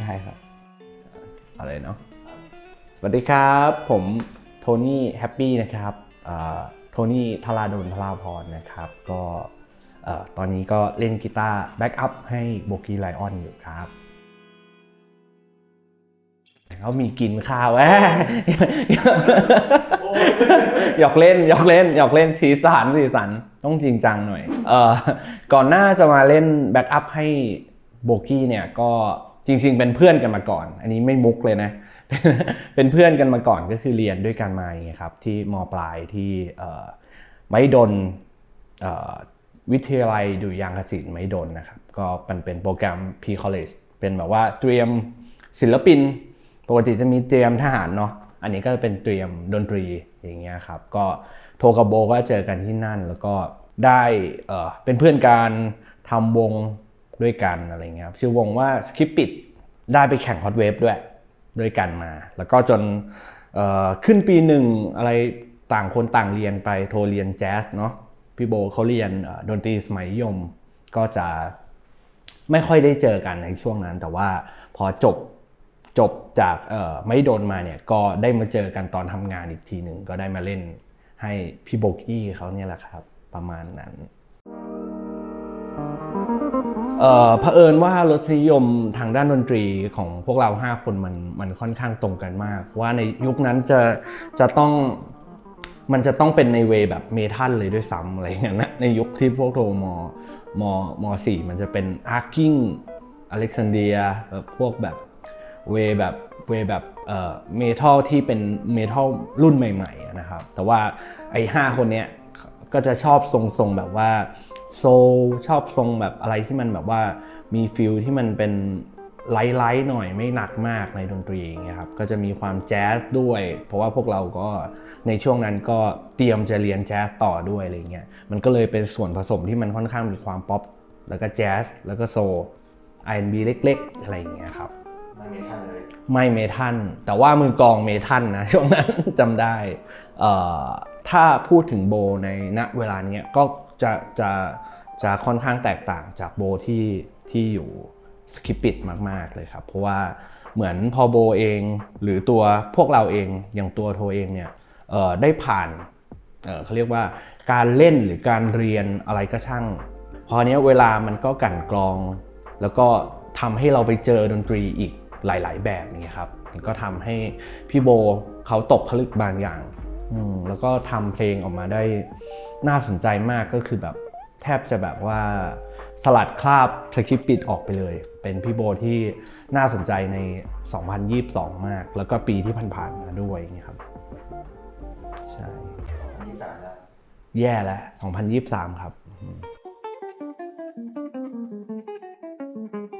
ได้ครับเอาเลยเนาะสวัสดีครับ ผมโทนี่แฮปปี้นะครับเอ่อโทนี่ธราดลธราพรนะครับ ก็เอ่อตอนนี้ก็เล่นกีตาร์แบ็กอัพให้โบกี้ไลออนอยู่ครับเขามีกินข้าวแหวหยอกเล่นหยอกเล่นหยอกเล่นสีสันสีสันต้องจริงจังหน่อย เอ่อก่อนหน้าจะมาเล่นแบ็กอัพให้โบกี้เนี่ยก็ จริงๆ เป็นเพื่อนกันมาก่อน อันนี้ไม่มุกเลยนะ เป็นเพื่อนกันมาก่อนก็คือเรียนด้วยกันมาอย่างเงี้ยครับที่มปลายที่ไม้ดนวิทยาลัยดุยางคศิลป์ไม้ดนนะครับก็มันเป็นโปรแกรม P College เป็นแบบว่าเตรียมศิลปินปกติจะมีเตรียมทหารเนาะอันนี้ก็เป็นเตรียมดนตรีอย่างเงี้ยครับก็โทรกับโบก็เจอกันที่นั่น แล้วก็ได้เเป็นเพื่อนการทำวง ด้วยกันอะไรเงี้ยครับชื่อวงว่า Skip It ได้ไปแข่งฮอตเวฟด้วยด้วยกันมา แล้วก็จนขึ้นปีหนึ่งอะไรต่างคนต่างเรียนไปโทรเรียนแจ๊สเนาะพี่โบเขาเรียนดนตรีสมัยนิยมก็จะไม่ค่อยได้เจอกันในช่วงนั้น แต่ว่าพอจบจบจากไม่โดนมาเนี่ยก็ได้มาเจอกันตอนทำงานอีกทีหนึ่งก็ได้มาเล่นให้พี่โบกี้เขาเนี่ยแหละครับ ประมาณนั้นเอ่อ เผอิญว่ารสนิยมทางด้านดนตรีของพวกเรา 5 คนมันมันค่อนข้างตรงกันมาก ว่าในยุคนั้นจะจะต้องมันจะต้องเป็นในเวแบบเมทัลเลยด้วยซ้ำอะไรอย่างเงี้ยนะในยุคที่พวกโทมอมมสี่มันจะเป็นอาร์คิงอเล็กซานเดียแบบพวกแบบเวแบบเวแบบเอ่อเมทัลที่เป็นเมทัลรุ่นใหม่ๆนะครับ แต่ว่าไอ้ห้าคนเนี้ยก็จะชอบทรงๆแบบว่า โซลชอบทรงแบบอะไรที่มันแบบว่ามีฟิลที่มันเป็นไลท์ๆหน่อยไม่หนักมากในดนตรีอย่างเงี้ยครับก็จะมีความแจ๊สด้วย เพราะว่าพวกเราก็ในช่วงนั้นก็เตรียมจะเรียนแจ๊สต่อด้วยอะไรเงี้ยมันก็เลยเป็นส่วนผสมที่มันค่อนข้างมีความป๊อปแล้วก็แจ๊สแล้วก็โซ R&B เล็กๆ อะไรอย่างเงี้ยครับไม่มีท่านเลยไม่เมทัลแต่ว่ามือกลองเมทัลนะช่วงนั้นจำได้เอ่อ ถ้าพูดถึงโบในณเวลานี้ก็จะจะจะค่อนข้างแตกต่างจากโบที่ที่อยู่สคิปปิดมาก ๆ เลยครับ เพราะว่าเหมือนพอโบเองหรือตัวพวกเราเองอย่างตัวโทเองเนี่ยได้ผ่านเเขาเรียกว่าการเล่นหรือการเรียนอะไรก็ช่าง พอเนี้ยเวลามันก็กลั่นกรอง แล้วก็ทำให้เราไปเจอดนตรีอีกหลาย ๆ แบบนี้ครับก็ทำให้พี่โบเขาตกผลึกบางอย่าง แล้วก็ทำเพลงออกมาได้น่าสนใจมากก็คือแบบแทบจะแบบว่าสลัดคราบสคริปปิดออกไปเลย เป็นพี่โบที่น่าสนใจใน 2022 มาก แล้วก็ปีที่ผ่านๆมาด้วยอย่ครับ ใช่อันที่สามแล้วแย่แล้ว 2023 ครับ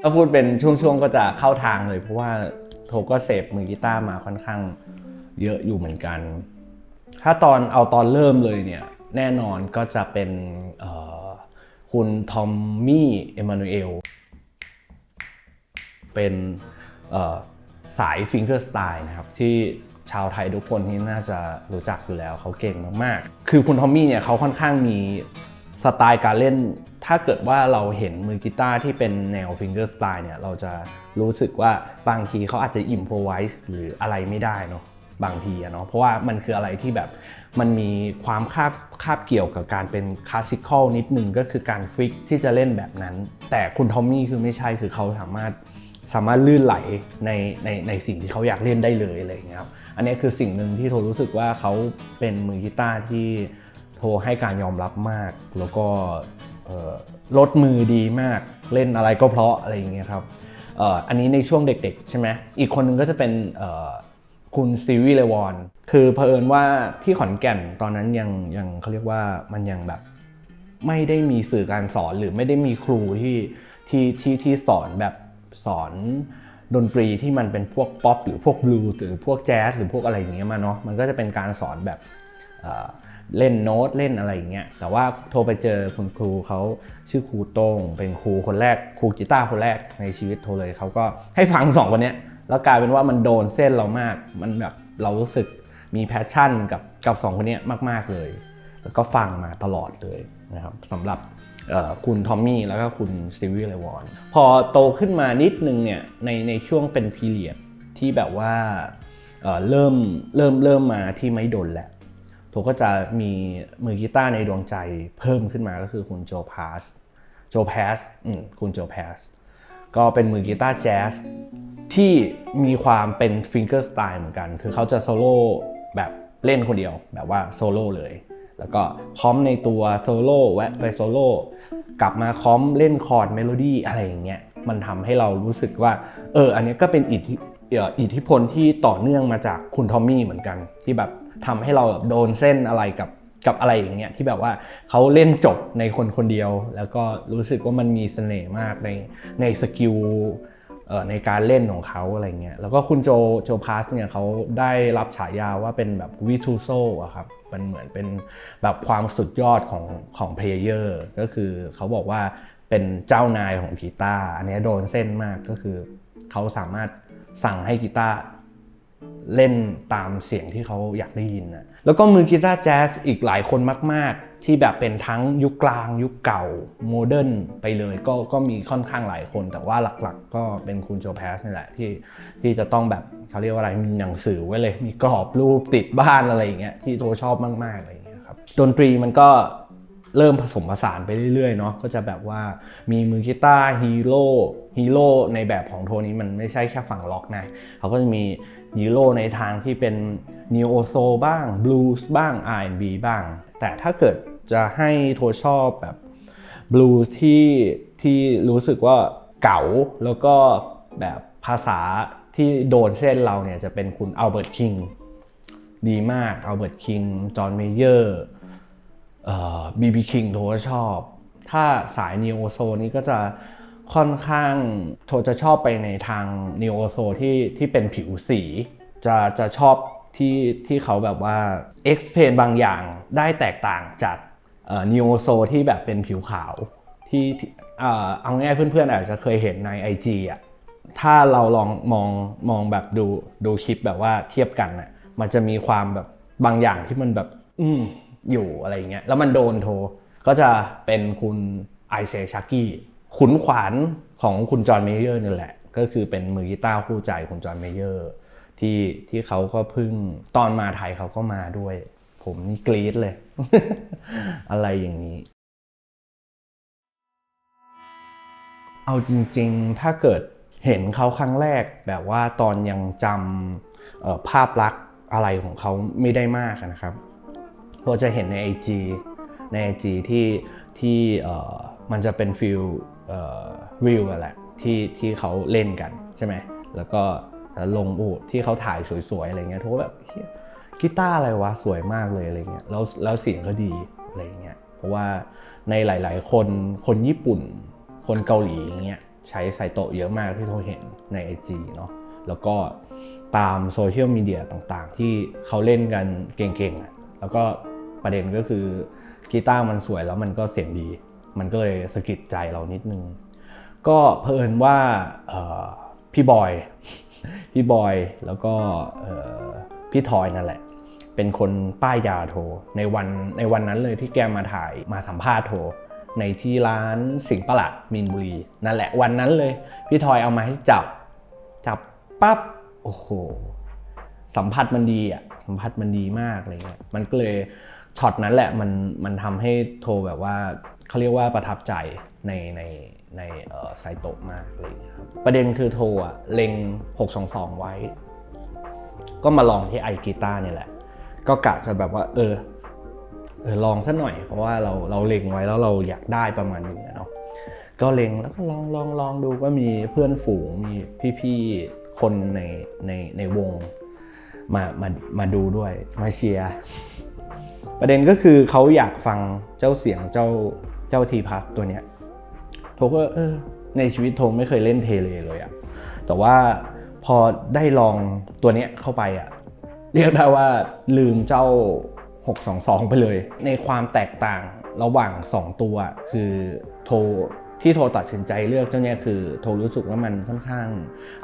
ถ้าพูดเป็นช่วงๆก็จะเข้าทางเลย เพราะว่าโทก็เสพมือกีตาร์มาค่อนข้างเยอะอยู่เหมือนกัน ถ้าตอนเอาตอนเริ่มเลยเนี่ยแน่นอนก็จะเป็นคุณทอมมี่เอมานูเอลเป็นสายฟิงเกอร์สไตล์นะครับที่ชาวไทยทุกคนที่น่าจะรู้จักอยู่แล้วเขาเก่งมากๆ คือคุณทอมมี่เนี่ยเขาค่อนข้างมีสไตล์การเล่น ถ้าเกิดว่าเราเห็นมือกีตาร์ที่เป็นแนวฟิงเกอร์สไตล์เนี่ยเราจะรู้สึกว่าบางทีเขาอาจจะอิมพ o ไวส์หรืออะไรไม่ได้เนาะ บางทีอะเนาะเพราะว่ามันคืออะไรที่แบบมันมีความคาบคาบเกี่ยวกับการเป็นคลาสสิคอลนิดนึงก็คือการฟิกที่จะเล่นแบบนั้น แต่คุณทอมมี่คือไม่ใช่คือเขาสามารถสามารถลื่นไหลในในในสิ่งที่เขาอยากเล่นได้เลยอะไรอย่างเงี้ยครับอันนี้คือสิ่งหนึ่งที่โทรู้สึกว่าเขาเป็นมือกีตาร์ที่โทให้การยอมรับมาก แล้วก็ลดมือดีมากเล่นอะไรก็เพราะอะไรอย่างเงี้ยครับอันนี้ในช่วงเด็กๆใช่ไหมอีกคนหนึงก็จะเป็น คุณซีวีเลวอนคือเผอิญว่าที่ขอนแก่นตอนนั้นยังยังเขาเรียกว่ามันยังแบบไม่ได้มีสื่อการสอนหรือไม่ได้มีครูที่ที่ที่ที่สอนแบบสอนดนตรีที่มันเป็นพวกป๊อปหรือพวกบลูหรือพวกแจ๊สหรือพวกอะไรอย่างเงี้ยมาเนาะมันก็จะเป็นการสอนแบบเเล่นโน้ตเล่นอะไรอย่างเงี้ยแต่ว่าโทรไปเจอคุณครูเขาชื่อครูโต้งเป็นครูคนแรกครูกีตาร์คนแรกในชีวิตโทรเลยเขาก็ให้ฟังสองคนเนี้ย แล้วกลายเป็นว่ามันโดนเส้นเรามาก มันแบบเรารู้สึกมีแพชชั่นกับกับสองคนนี้มาก ๆเลย แล้วก็ฟังมาตลอดเลยนะครับสำหรับคุณทอมมี่แล้วก็คุณสตีวีเลวอนพอโตขึ้นมานิดนึงเนี่ยในในช่วงเป็นพีเรียดที่แบบว่าเเริ่มเริ่มเริ่มมาที่ไม่ดนแล้วโทก็จะมีมือกีตาร์ในดวงใจเพิ่มขึ้นมาก็คือคุณโจพาสโจพาสคุณโจพาส ก็เป็นมือกีตาร์แจ๊สที่มีความเป็นฟิงเกอร์สไตล์เหมือนกัน คือเขาจะโซโล่แบบเล่นคนเดียว แบบว่าโซโล่เลย แล้วก็คอมในตัวโซโล่แวะไปโซโล่กลับมาคอมเล่นคอร์ดเมโลดี้อะไรอย่างเงี้ยมันทำให้เรารู้สึกว่า เออ อันนี้ก็เป็นอิทธิอิทธิพลที่ต่อเนื่องมาจากคุณทอมมี่เหมือนกัน ที่แบบทำให้เราโดนเส้นอะไรกับ กับอะไรอย่างเงี้ยที่แบบว่าเขาเล่นจบในคนคนเดียว แล้วก็รู้สึกว่ามันมีเสน่ห์มากในในสกิลในการเล่นของเขาอะไรเงี้ยแล้วก็คุณโจโจพาสเนี่ยเขาได้รับฉายาว่าเป็นแบบวิทูโซอะครับมันเหมือนเป็นแบบความสุดยอดของของเพลเยอร์ก็คือเขาบอกว่าเป็นเจ้านายของกีตาร์อันนี้โดนเส้นมากก็คือเขาสามารถสั่งให้กีตาร์ เล่นตามเสียงที่เขาอยากได้ยินนะแล้วก็มือกีตาร์แจ๊สอีกหลายคนมาก ๆ ที่แบบเป็นทั้งยุคกลาง ยุคเก่าโมเดิร์นไปเลยก็ก็มีค่อนข้างหลายคน แต่ว่าหลักๆ ก็เป็นคุณโจแพสนี่แหละที่ที่จะต้องแบบเขาเรียกว่าอะไรมีหนังสือไว้เลย มีกรอบรูปติดบ้านอะไรอย่างเงี้ยที่โทชอบมากๆอะไรอย่างเงี้ยครับดนตรีมันก็เริ่มผสมผสานไปเรื่อยๆเนาะก็จะแบบว่ามีมือกีตาร์ฮีโร่ฮีโร่ในแบบของโทนี้มันไม่ใช่แค่ฝั่งล็อกนะเขาก็จะมี ฮีโร่ในทางที่เป็นนิโอโซบ้างบลูส์บ้าง R&B บ้าง แต่ถ้าเกิดจะให้โทชอบแบบบลูส์ที่ที่รู้สึกว่าเก๋าแล้วก็แบบภาษาที่โดนเส้นเราเนี่ยจะเป็นคุณอัลเบิร์ตคิงดีมากอัลเบิร์ตคิงจอห์นเมเยอร์บีบีคิงโทก็ชอบ ถ้าสายนีโอโซนี้ก็จะ ค่อนข้างโทจะชอบไปในทางนีโอโซที่ที่เป็นผิวสี จะจะชอบที่ที่เขาแบบว่า explain บางอย่างได้แตกต่างจากนีโอโซที่แบบเป็นผิวขาวที่เอ่อเอาง่ายๆเพื่อนๆ อาจจะเคยเห็นใน IG อะถ้าเราลองมองมองแบบดูดูคลิปแบบว่าเทียบกันน่ะมันจะมีความแบบบางอย่างที่มันแบบ อืมอยู่อะไรเงี้ยแล้วมันโดนโท ก็จะเป็นคุณไอเซชักกี้ ขุนขวานของคุณจอห์นเมเยอร์นี่แหละ ก็คือเป็นมือกีตาร์คู่ใจคุณจอห์นเมเยอร์ที่ที่เขาก็พึ่งตอนมาไทยเขาก็มาด้วย ผมนี่กรี๊ดเลย อะไรอย่างนี้ เอาจริงๆถ้าเกิดเห็นเขาครั้งแรกแบบว่าตอนยังจำภาพลักษณ์อะไรของเขาไม่ได้มากนะครับเราจะเห็นใน IG ใน IG ที่ที่เอ่มันจะเป็นฟิล วิวอะแหละที่ที่เขาเล่นกันใช่ไหมแล้วก็ลงอ้ที่เขาถ่ายสวยๆอะไรเงี้ยทุกแบบกีตาร์อะไรวะสวยมากเลยอะไรเงี้ยแล้วแล้วเสียงก็ดีอะไรเงี้ยเพราะว่าในหลาย ๆ คนคนญี่ปุ่น คนเกาหลีอย่างเงี้ยใช้ไซโตะเยอะมากที่เราเห็นใน IG เนาะแล้วก็ตามโซเชียลมีเดียต่างๆ ที่เขาเล่นกันเก่งๆอะแล้วก็ประเด็นก็คือกีตาร์มันสวยแล้วมันก็เสียงดี มันก็เลยสะกิดใจเรานิดนึง ก็เพิ่นว่าพี่บอย พี่บอยแล้วก็พี่ทอยนั่นแหละ เป็นคนป้ายยาโทรในวันในวันนั้นเลยที่แกมาถ่ายมาสัมภาษณ์โทรในที่ร้านสิงประหลัดมีนบุรีนั่นแหละวันนั้นเลย พี่ทอยเอามาให้จับจับปั๊บโอ้โหสัมผัสมันดีอะสัมผัสมันดีมากอะไรเงี้ยมันก็เลยช็อตนั้นแหละมันมันทำให้โทรแบบว่า เขาเรียกว่าประทับใจในในในไซโตะมากเงี้ยครับประเด็นคือโทรอะเล็ง 622 ไว้ ก็มาลองที่ไอกีตาร์นี่ยแหละ ก็กะจะแบบว่า เออเออลองสักหน่อย เพราะว่าเราเราเล็งไว้แล้วเราอยากได้ประมาณหนึ่งอะเนาะก็เล็งแล้วก็ลองลองลองดูก็มีเพื่อนฝูงมีพี่ๆคนในในในวงมามามาดูด้วยมาเชียร์ประเด็นก็คือเขาอยากฟังเจ้าเสียงเจ้า เจ้าทีพัสตัวเนี้ยโทก็เออในชีวิตโทไม่เคยเล่นเทเลเลยอะแต่ว่าพอได้ลองตัวเนี้ยเข้าไปอะเรียกได้ว่าลืมเจ้า 622 ไปเลย ในความแตกต่างระหว่าง 2 ตัว คือโทรที่โทรตัดสินใจเลือกเจ้าเนี้ยคือโทรรู้สึกว่ามันค่อนข้าง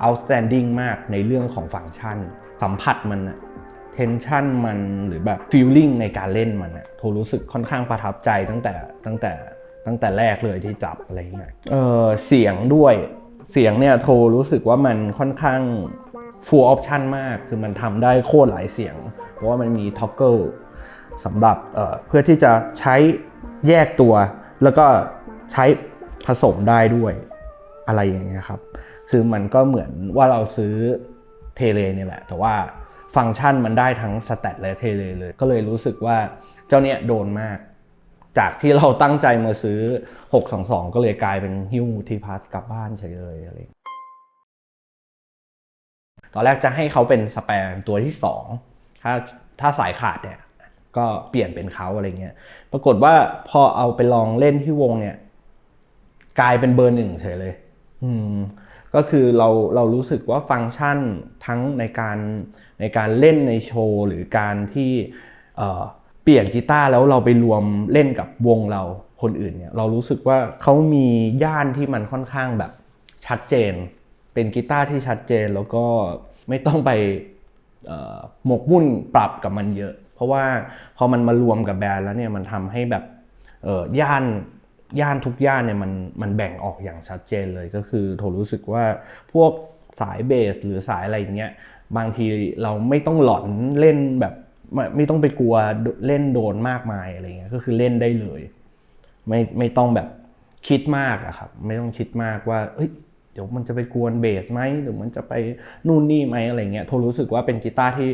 outstanding มากในเรื่องของฟังก์ชัน สัมผัสมันอะ tension มันหรือแบบ feeling ในการเล่นมันอะโทรรู้สึกค่อนข้างประทับใจตั้งแต่ตั้งแต่ ตั้งแต่แรกเลยที่จับอะไรเงี้ยเออเสียงด้วยเสียงเนี่ยโทรรู้สึกว่ามันค่อนข้าง full option มาก คือมันทำได้โคตรหลายเสียง เพราะว่ามันมี toggle สำหรับเเพื่อที่จะใช้แยกตัว แล้วก็ใช้ผสมได้ด้วยอะไรอย่างเงี้ยครับ คือมันก็เหมือนว่าเราซื้อเทเลเนี่ยแหละ แต่ว่าฟังก์ชันมันได้ทั้งสแตทและเทเลเลย ก็เลยรู้สึกว่าเจ้าเนี่ยโดนมาก จากที่เราตั้งใจมาซื้อ 622 ก็เลยกลายเป็นฮิ้วทีพาสกลับบ้านเฉยเลยอะไรตอนแรกจะให้เขาเป็นสแปร์ตัวที่ 2 ถ้าถ้าสายขาดเนี่ยก็เปลี่ยนเป็นเขาอะไรเงี้ย ปรากฏว่าพอเอาไปลองเล่นที่วงเนี่ย กลายเป็นเบอร์หนึ่งเฉยเลย อืม ก็คือเราเรารู้สึกว่าฟังก์ชันทั้งในการในการเล่นในโชว์ หรือการที่ เปลี่ยนกีตาร์แล้วเราไปรวมเล่นกับวงเราคนอื่นเนี่ยเรารู้สึกว่าเขามีย่านที่มันค่อนข้างแบบชัดเจน เป็นกีตาร์ที่ชัดเจนแล้วก็ไม่ต้องไปหมกมุ่นปรับกับมันเยอะ เพราะว่าพอมันมารวมกับแบรนด์แล้วเนี่ยมันทำให้แบบย่านย่านทุกย่านเนี่ยมันมันแบ่งออกอย่างชัดเจนเลยก็คือโทรู้สึกว่าพวกสายเบสหรือสายอะไรอย่างเงี้ยบางทีเราไม่ต้องหลอนเล่นแบบ ไม่ไม่ต้องไปกลัวเล่นโดนมากมายอะไรเงี้ยก็คือเล่นได้เลย ไม่ไม่ต้องแบบคิดมากอะครับ ไม่ต้องคิดมากว่าเอ้ยเดี๋ยวมันจะไปกวนเบสไหมหรือมันจะไปนู่นนี่ไหมอะไรเงี้ยโทรู้สึกว่าเป็นกีตาร์ที่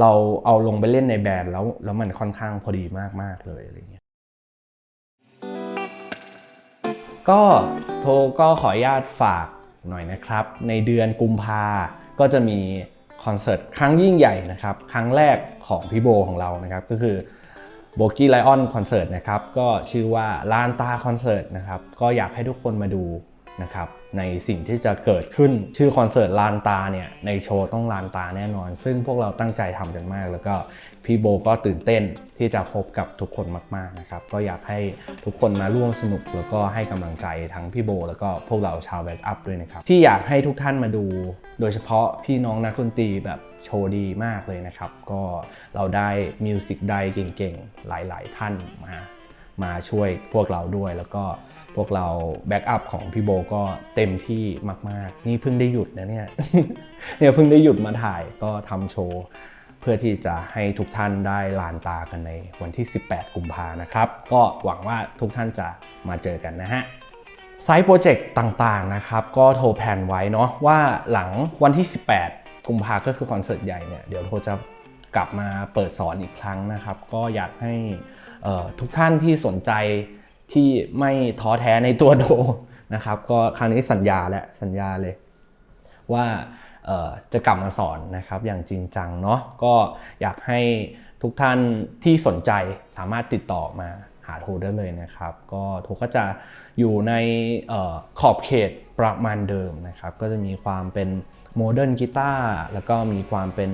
เราเอาลงไปเล่นในแบนด์แล้วแล้วมันค่อนข้างพอดีมากๆเลยอะไรเงี้ยก็โทก็ขออนุญาตฝากหน่อยนะครับ ในเดือนกุมภาก็จะมี คอนเสิร์ตครั้งยิ่งใหญ่นะครับ ครั้งแรกของพี่โบของเรานะครับ ก็คือโบกี้ไลออนคอนเสิร์ตนะครับ ก็ชื่อว่าลานตาคอนเสิร์ตนะครับ ก็อยากให้ทุกคนมาดู นะครับในสิ่งที่จะเกิดขึ้นชื่อคอนเสิร์ตลานตาเนี่ยในโชว์ต้องลานตาแน่นอน ซึ่งพวกเราตั้งใจทำกันมาก แล้วก็พี่โบก็ตื่นเต้นที่จะพบกับทุกคนมากๆนะครับก็อยากให้ทุกคนมาร่วมสนุก แล้วก็ให้กำลังใจทั้งพี่โบ แล้วก็พวกเราชาวแบ็กอัพด้วยนะครับที่อยากให้ทุกท่านมาดู โดยเฉพาะพี่น้องนักดนตรีแบบโชว์ดีมากเลยนะครับก็เราได้มิวสิกไดเก่งๆหลาย ๆ ท่านมา มาช่วยพวกเราด้วย แล้วก็พวกเราแบ็กอัพของพี่โบก็เต็มที่มาก ๆ นี่เพิ่งได้หยุดนะเนี่ยเนี่ยเพิ่งได้หยุดมาถ่ายก็ทำโชว์เพื่อที่จะให้ทุกท่านได้ลานตากันในวันที่ 18 กุมภานะครับ ก็หวังว่าทุกท่านจะมาเจอกันนะฮะไซต์โปรเจกต์ต่างๆนะครับ ก็โทรแผนไว้เนาะว่าหลังวันที่ 18 กุมภาก็คือคอนเสิร์ตใหญ่เนี่ยเดี๋ยวโทรจะ กลับมาเปิดสอนอีกครั้งนะครับ ก็อยากให้ทุกท่านที่สนใจที่ไม่ท้อแท้ในตัวโดนะครับ ก็ครั้งนี้สัญญาและสัญญาเลย ว่าจะกลับมาสอนนะครับ อย่างจริงจังเนาะก็อยากให้ทุกท่านที่สนใจสามารถติดต่อมาหาโทได้เลยนะครับ ก็โทก็จะอยู่ในออขอบเขต ประมาณเดิมนะครับ ก็จะมีความเป็นโมเดิร์นกีตาร์แล้วก็มีความเป็น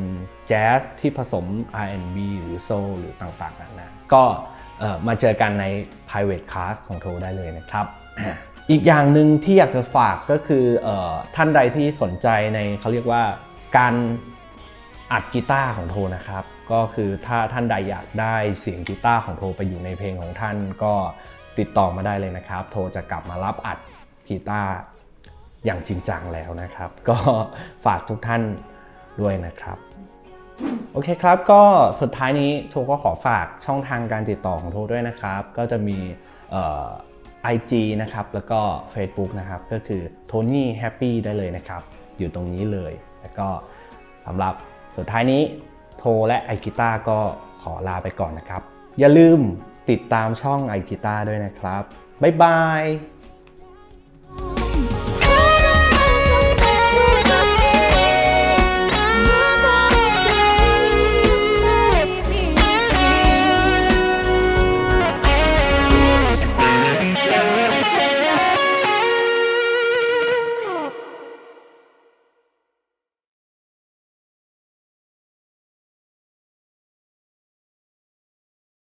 แจ๊สที่ผสม R&B หรือโซลหรือต่างๆนานาก็มาเจอกันใน private class ของโทได้เลยนะครับ อีกอย่างหนึ่งที่อยากจะฝากก็คือออท่านใดที่สนใจในเขาเรียกว่าการอัดกีตาร์ของโทนะครับ ก็คือถ้าท่านใดอยากได้เสียงกีตาร์ของโทไปอยู่ในเพลงของท่านก็ติดต่อมาได้เลยนะครับ โทจะกลับมารับอัดกีตาร์ อย่างจริงจังแล้วนะครับ ก็ฝากทุกท่านด้วยนะครับ โอเคครับก็สุดท้ายนี้โทก็ขอฝากช่องทางการติดต่อของโทด้วยนะครับ ก็จะมีเอ่อ IG นะครับ แล้วก็ Facebook นะครับ ก็คือ Tony Happy ได้เลยนะครับ อยู่ตรงนี้เลย แล้วก็สำหรับสุดท้ายนี้โทและไอกีตาก็ขอลาไปก่อนนะครับ อย่าลืมติดตามช่องไอกีตาด้วยนะครับ บ๊ายบาย